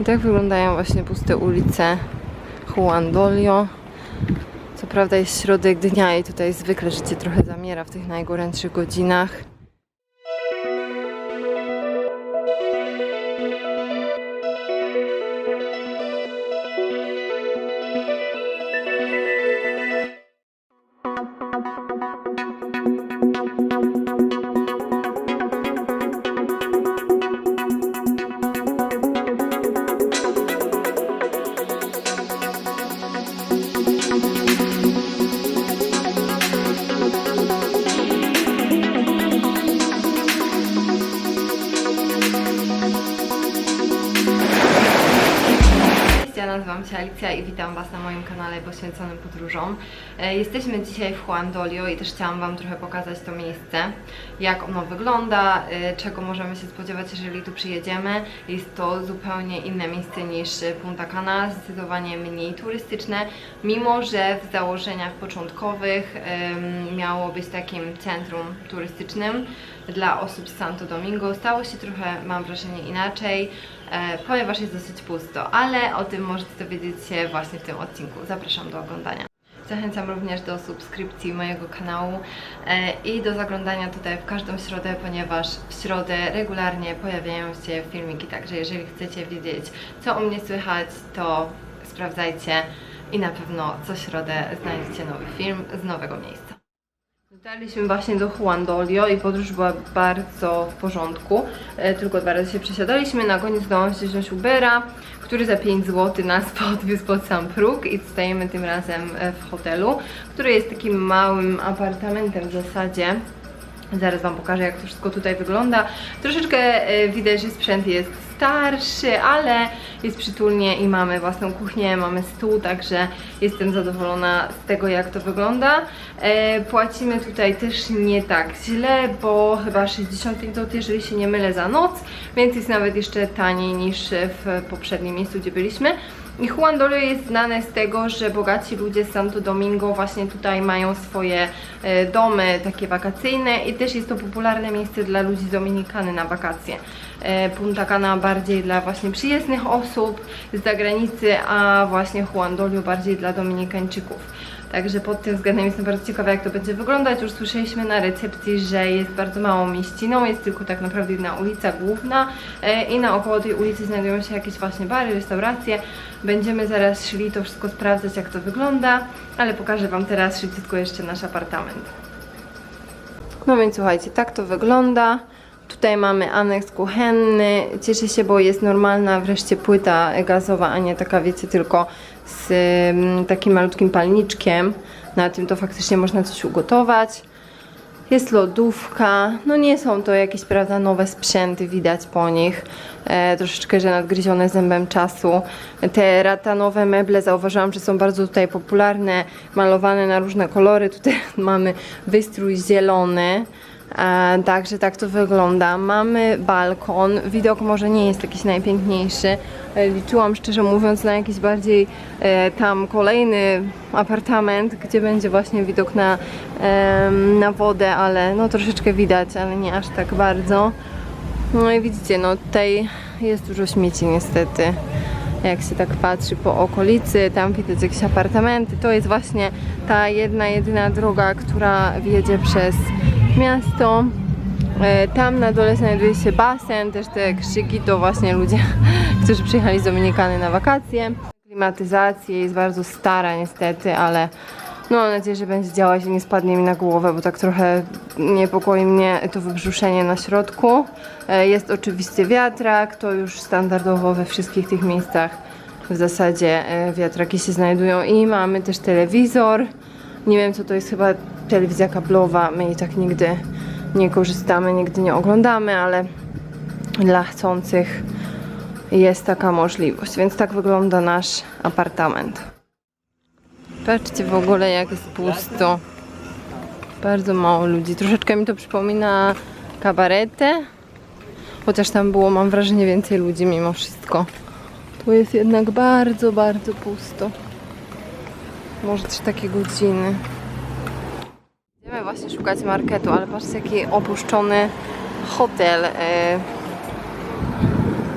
I tak wyglądają właśnie puste ulice Juan Dolio. Co prawda jest środek dnia i tutaj zwykle życie trochę zamiera w tych najgorętszych godzinach. Alicja i witam Was na moim kanale poświęconym podróżom. E, Jesteśmy dzisiaj w Juan Dolio i też chciałam Wam trochę pokazać to miejsce, jak ono wygląda, e, czego możemy się spodziewać, jeżeli tu przyjedziemy. Jest to zupełnie inne miejsce niż Punta Cana, zdecydowanie mniej turystyczne, mimo że w założeniach początkowych miało być takim centrum turystycznym dla osób z Santo Domingo. Stało się trochę, mam wrażenie, inaczej e, ponieważ jest dosyć pusto, ale o tym możecie dowiedzieć się właśnie w tym odcinku. Zapraszam do oglądania. Zachęcam również do subskrypcji mojego kanału e, i do zaglądania tutaj w każdą środę, ponieważ w środę regularnie pojawiają się filmiki, także jeżeli chcecie wiedzieć, co u mnie słychać, to sprawdzajcie i na pewno co środę znajdziecie nowy film z nowego miejsca. Dotarliśmy właśnie do Juan Dolio i podróż była bardzo w porządku. E, tylko dwa razy się przesiadaliśmy. Na koniec udało się wziąć Ubera, który za 5 zł nas podwiózł pod sam próg i stajemy tym razem e, w hotelu, który jest takim małym apartamentem w zasadzie. Zaraz Wam pokażę, jak to wszystko tutaj wygląda. Troszeczkę e, widać, że sprzęt jest starszy, ale jest przytulnie i mamy własną kuchnię, mamy stół, także jestem zadowolona z tego, jak to wygląda. E, płacimy tutaj też nie tak źle, bo chyba 65 zł, jeżeli się nie mylę, za noc, więc jest nawet jeszcze taniej niż w poprzednim miejscu, gdzie byliśmy. Juan Dolio jest znane z tego, że bogaci ludzie z Santo Domingo właśnie tutaj mają swoje e, domy takie wakacyjne i też jest to popularne miejsce dla ludzi z Dominikany na wakacje. E, Punta Cana bardziej dla właśnie przyjezdnych osób z zagranicy, a właśnie Juan Dolio bardziej dla Dominikańczyków. Także pod tym względem jestem bardzo ciekawa, jak to będzie wyglądać. Już słyszeliśmy na recepcji, że jest bardzo małą mieściną, jest tylko tak naprawdę jedna ulica główna e, i naokoło tej ulicy znajdują się jakieś właśnie bary, restauracje. Będziemy zaraz szli to wszystko sprawdzać, jak to wygląda, ale pokażę Wam teraz szybciutko jeszcze nasz apartament. No więc słuchajcie, tak to wygląda. Tutaj mamy aneks kuchenny. Cieszę się, bo jest normalna wreszcie płyta gazowa, a nie taka, wiecie, tylko z ym, takim malutkim palniczkiem. Na tym to faktycznie można coś ugotować. Jest lodówka. No nie są to jakieś, prawda, nowe sprzęty, widać po nich. E, troszeczkę, że nadgryzione zębem czasu. Te ratanowe meble zauważyłam, że są bardzo tutaj popularne, malowane na różne kolory. Tutaj mamy wystrój zielony. E, także tak to wygląda. Mamy balkon. Widok może nie jest jakiś najpiękniejszy. Liczyłam szczerze mówiąc na jakiś bardziej e, tam kolejny apartament, gdzie będzie właśnie widok na, na wodę, ale no troszeczkę widać, ale nie aż tak bardzo. No i widzicie, no tutaj jest dużo śmieci niestety. Jak się tak patrzy po okolicy, tam widać jakieś apartamenty. To jest właśnie ta jedna, jedyna droga, która wiedzie przez miasto. E, Tam na dole znajduje się basen, też te krzyki to właśnie ludzie, którzy przyjechali z Dominikany na wakacje. Klimatyzacja jest bardzo stara niestety, ale no mam nadzieję, że będzie działać i nie spadnie mi na głowę, bo tak trochę niepokoi mnie to wybrzuszenie na środku. E, Jest oczywiście wiatrak, to już standardowo we wszystkich tych miejscach w zasadzie e, wiatraki się znajdują i mamy też telewizor. Nie wiem co to jest, chyba telewizja kablowa, my jej tak nigdy nie korzystamy, nigdy nie oglądamy, ale dla chcących jest taka możliwość, więc tak wygląda nasz apartament. Patrzcie w ogóle jak jest pusto. Bardzo mało ludzi. Troszeczkę mi to przypomina kabaretę. Chociaż tam było, mam wrażenie, więcej ludzi mimo wszystko. Tu jest jednak bardzo, bardzo pusto. Może też takie godziny. Właśnie szukać marketu, ale patrzcie jaki opuszczony hotel. e,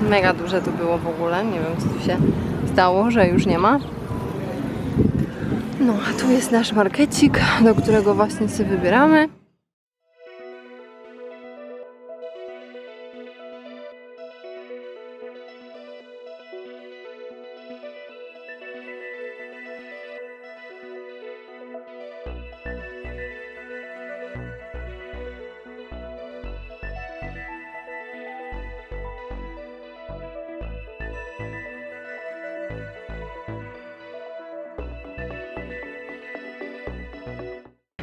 Mega duże to było w ogóle. Nie wiem, co tu się stało, że już nie ma. No, a tu jest nasz markecik, do którego właśnie się wybieramy.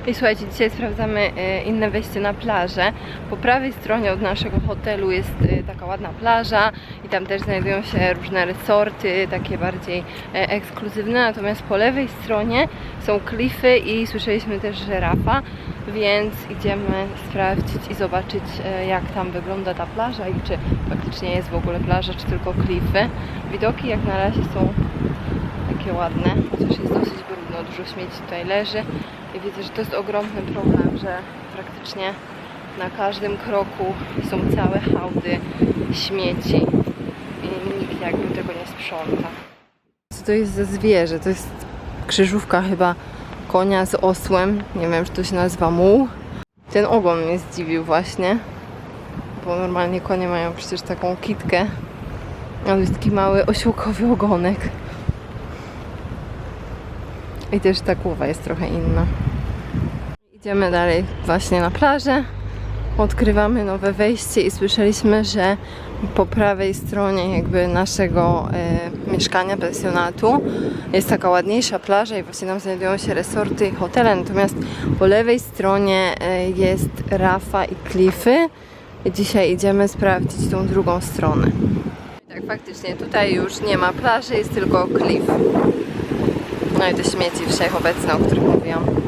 I słuchajcie, dzisiaj sprawdzamy e, inne wejście na plażę. Po prawej stronie od naszego hotelu jest e, taka ładna plaża i tam też znajdują się różne resorty, takie bardziej e, ekskluzywne. Natomiast po lewej stronie są klify i słyszeliśmy też żerafa, więc idziemy sprawdzić i zobaczyć jak tam wygląda ta plaża i czy faktycznie jest w ogóle plaża, czy tylko klify. Widoki jak na razie są takie ładne, chociaż jest dosyć brudno, dużo śmieci tutaj leży i widzę, że to jest ogromny problem, że praktycznie na każdym kroku są całe hałdy śmieci i nikt jakby tego nie sprząta. Co to jest za zwierzę? To jest krzyżówka chyba konia z osłem, nie wiem, czy to się nazywa muł. Ten ogon mnie zdziwił właśnie, bo normalnie konie mają przecież taką kitkę, a to jest taki mały osiołkowy ogonek. I też ta głowa jest trochę inna. Idziemy dalej właśnie na plażę. Odkrywamy nowe wejście i słyszeliśmy, że po prawej stronie jakby naszego e, mieszkania, pensjonatu jest taka ładniejsza plaża i właśnie tam znajdują się resorty i hotele, natomiast po lewej stronie e, jest Rafa i klify. I dzisiaj idziemy sprawdzić tą drugą stronę. Tak, faktycznie tutaj już nie ma plaży, jest tylko klif. No i te śmieci wszechobecne, o których mówiłam.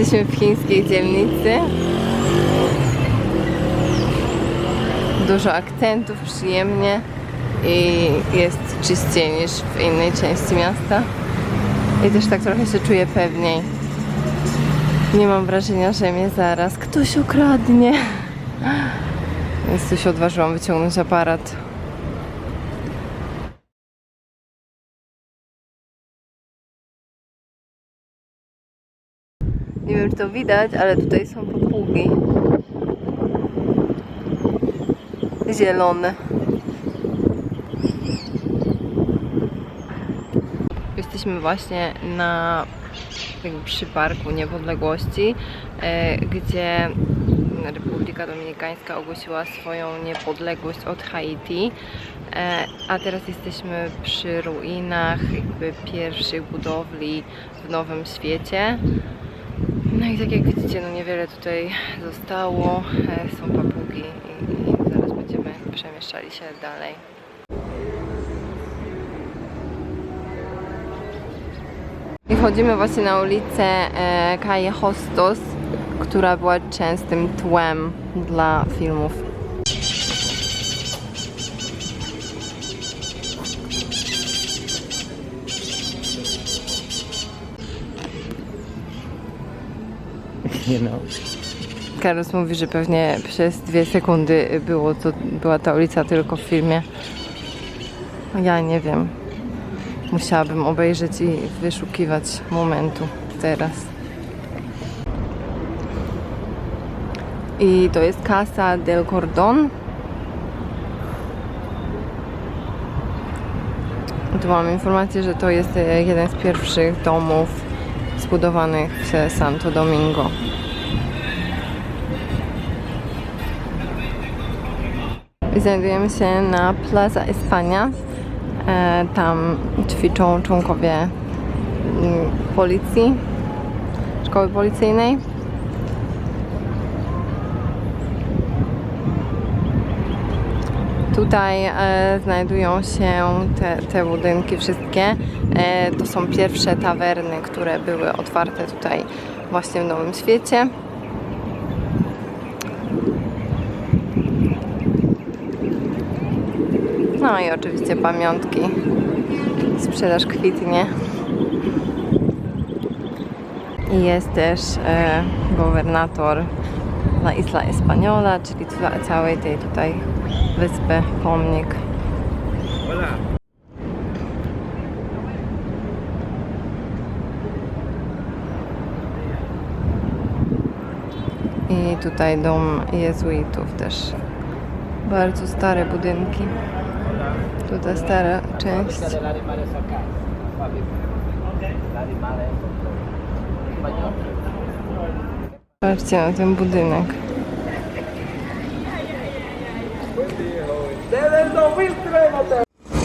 Jesteśmy w chińskiej dzielnicy. Dużo akcentów, przyjemnie i jest czyściej niż w innej części miasta. I też tak trochę się czuję pewniej. Nie mam wrażenia, że mnie zaraz ktoś okradnie. Więc tu się odważyłam wyciągnąć aparat. Czy to widać, ale tutaj są papugi. Zielone. Jesteśmy właśnie na jakby przy Parku Niepodległości, e, gdzie Republika Dominikańska ogłosiła swoją niepodległość od Haiti. E, A teraz jesteśmy przy ruinach jakby pierwszych budowli w Nowym Świecie. No i tak jak widzicie, no niewiele tutaj zostało. E, Są papugi i, i zaraz będziemy przemieszczali się dalej. I wchodzimy właśnie na ulicę e, Calle Hostos, która była częstym tłem dla filmów. You know. Carlos mówi, że pewnie przez dwie sekundy było to, była ta ulica tylko w filmie. Ja nie wiem. Musiałabym obejrzeć i wyszukiwać momentu teraz. I to jest Casa del Cordon. Tu mam informację, że to jest e, jeden z pierwszych domów zbudowanych w Santo Domingo. Znajdujemy się na Plaza Espania. E, Tam ćwiczą członkowie mm, policji, szkoły policyjnej. Tutaj e, znajdują się te, te budynki wszystkie. E, to są pierwsze tawerny, które były otwarte tutaj właśnie w Nowym Świecie. No i oczywiście pamiątki. Sprzedaż kwitnie. I jest też e, gubernator La Isla Española, czyli ca- całej tej tutaj wyspy, pomnik. I tutaj dom jezuitów też. Bardzo stare budynki. Tu ta stara część. Patrzcie na ten budynek.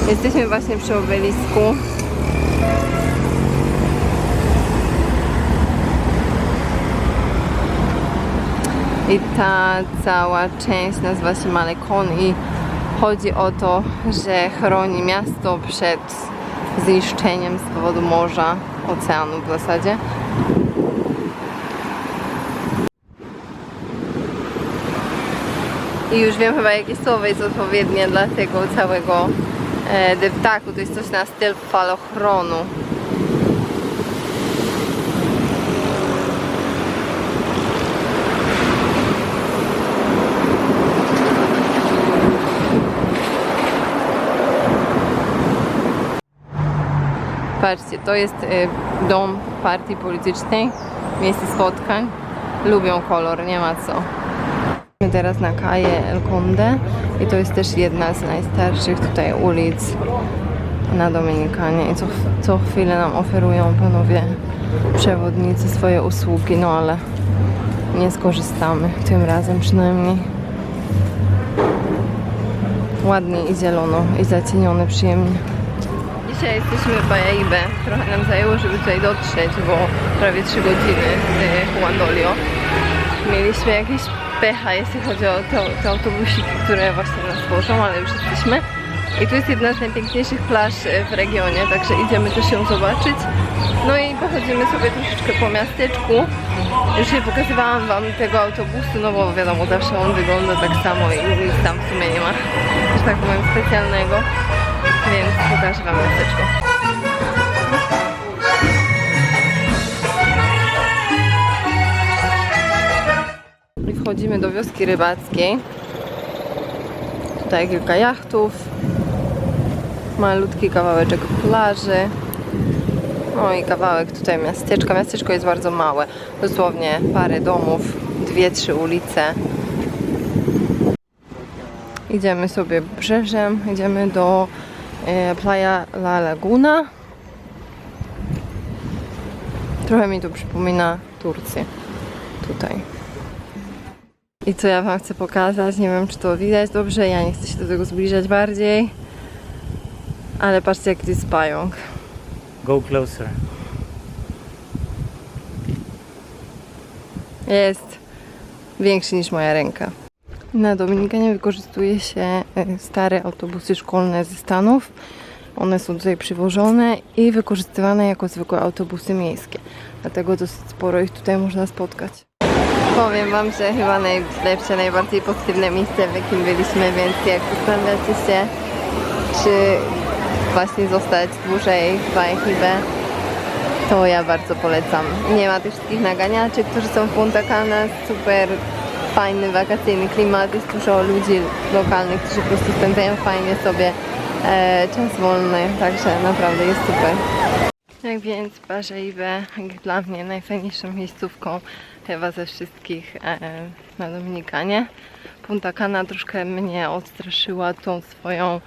Jesteśmy właśnie przy obelisku. I ta cała część nazywa się Malekon i chodzi o to, że chroni miasto przed zniszczeniem z powodu morza, oceanu w zasadzie. I już wiem chyba jakie słowo jest odpowiednie dla tego całego e, deptaku. To jest coś na styl falochronu. Patrzcie, to jest y, dom partii politycznej, miejsce spotkań. Lubią kolor, nie ma co. Jesteśmy teraz na Calle El Conde i to jest też jedna z najstarszych tutaj ulic na Dominikanie i co, co chwilę nam oferują panowie przewodnicy swoje usługi, no ale nie skorzystamy tym razem przynajmniej. Ładnie i zielono i zacienione przyjemnie. Dzisiaj jesteśmy w Bajaibę. Trochę nam zajęło, żeby tutaj dotrzeć, bo prawie 3 godziny z Juan Dolio. Mieliśmy jakieś pecha, jeśli chodzi o te, te autobusiki, które właśnie nas wożą, ale już jesteśmy. I tu jest jedna z najpiękniejszych plaż e, w regionie, także idziemy też ją zobaczyć. No i pochodzimy sobie troszeczkę po miasteczku. Już nie pokazywałam wam tego autobusu, no bo wiadomo, zawsze on wygląda tak samo i nic tam w sumie nie ma, że tak powiem, specjalnego. Więc pokażę wam miasteczko. I wchodzimy do wioski rybackiej. Tutaj kilka jachtów. Malutki kawałeczek plaży. No i kawałek tutaj miasteczka. Miasteczko jest bardzo małe. Dosłownie parę domów, dwie, trzy ulice. Idziemy sobie brzeżem, idziemy do e, Playa La Laguna. Trochę mi to przypomina Turcję. Tutaj. I co ja Wam chcę pokazać, nie wiem czy to widać dobrze, ja nie chcę się do tego zbliżać bardziej. Ale patrzcie jaki to jest pająk. Go closer. Jest większy niż moja ręka. Na Dominikanie wykorzystuje się e, stare autobusy szkolne ze Stanów. One są tutaj przywożone i wykorzystywane jako zwykłe autobusy miejskie. Dlatego dosyć sporo ich tutaj można spotkać. Powiem Wam, że chyba najlepsze, najbardziej pozytywne miejsce, w jakim byliśmy, więc jak zastanawiacie się, czy właśnie zostać dłużej w Bajahibe, to ja bardzo polecam. Nie ma tych wszystkich naganiaczy, którzy są w Punta Cana. Super fajny, wakacyjny klimat. Jest dużo ludzi lokalnych, którzy po prostu spędzają fajnie sobie e, czas wolny. Także naprawdę jest super. Tak więc Barzejbe jak dla mnie najfajniejszą miejscówką chyba ze wszystkich e, na Dominikanie. Punta Cana troszkę mnie odstraszyła tą swoją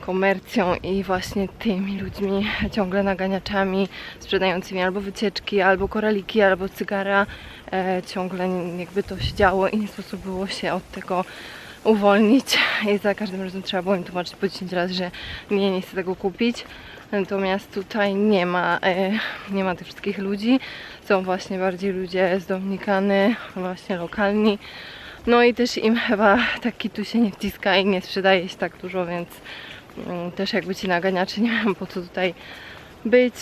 komercją i właśnie tymi ludźmi, ciągle naganiaczami, sprzedającymi albo wycieczki, albo koraliki, albo cygara. E, ciągle jakby to się działo i nie sposób było się od tego uwolnić. I za każdym razem trzeba było im tłumaczyć po 10 razy, że nie, nie chcę tego kupić. Natomiast tutaj nie ma, e, nie ma tych wszystkich ludzi. Są właśnie bardziej ludzie z Dominikany, właśnie lokalni. No i też im chyba taki tu się nie wciska i nie sprzedaje się tak dużo, więc mm, też jakby ci naganiacze nie wiem po co tutaj być.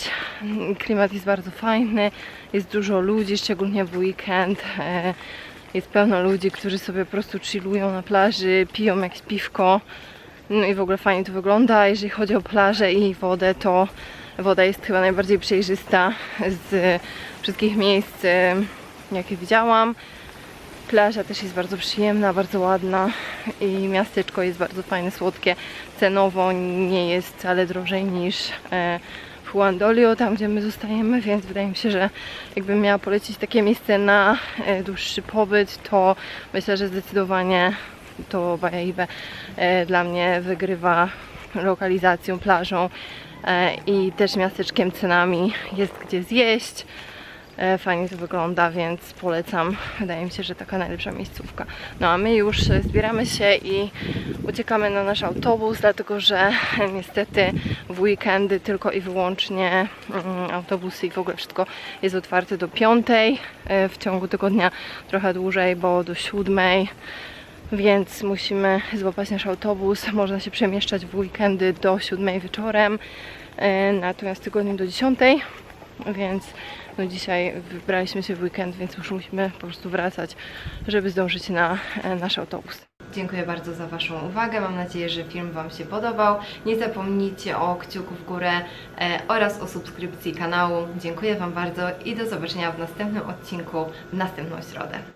Klimat jest bardzo fajny, jest dużo ludzi, szczególnie w weekend. E, Jest pełno ludzi, którzy sobie po prostu chillują na plaży, piją jakieś piwko. No i w ogóle fajnie to wygląda. Jeżeli chodzi o plażę i wodę, to woda jest chyba najbardziej przejrzysta z wszystkich miejsc, jakie widziałam. Plaża też jest bardzo przyjemna, bardzo ładna i miasteczko jest bardzo fajne, słodkie. Cenowo nie jest wcale drożej niż e, w Juan Dolio, tam gdzie my zostajemy, więc wydaje mi się, że jakbym miała polecić takie miejsce na e, dłuższy pobyt, to myślę, że zdecydowanie to Bajahibe e, dla mnie wygrywa lokalizacją, plażą e, i też miasteczkiem cenami jest gdzie zjeść. E, Fajnie to wygląda, więc polecam. Wydaje mi się, że taka najlepsza miejscówka. No a my już zbieramy się i uciekamy na nasz autobus, dlatego że niestety w weekendy tylko i wyłącznie mm, autobusy i w ogóle wszystko jest otwarte do piątej. W ciągu tygodnia trochę dłużej, bo do siódmej. Więc musimy złapać nasz autobus. Można się przemieszczać w weekendy do siódmej wieczorem, e, natomiast tygodniu do dziesiątej. Więc no dzisiaj wybraliśmy się w weekend, więc już musimy po prostu wracać, żeby zdążyć na e, nasz autobus. Dziękuję bardzo za Waszą uwagę. Mam nadzieję, że film Wam się podobał. Nie zapomnijcie o kciuku w górę e, oraz o subskrypcji kanału. Dziękuję Wam bardzo i do zobaczenia w następnym odcinku w następną środę.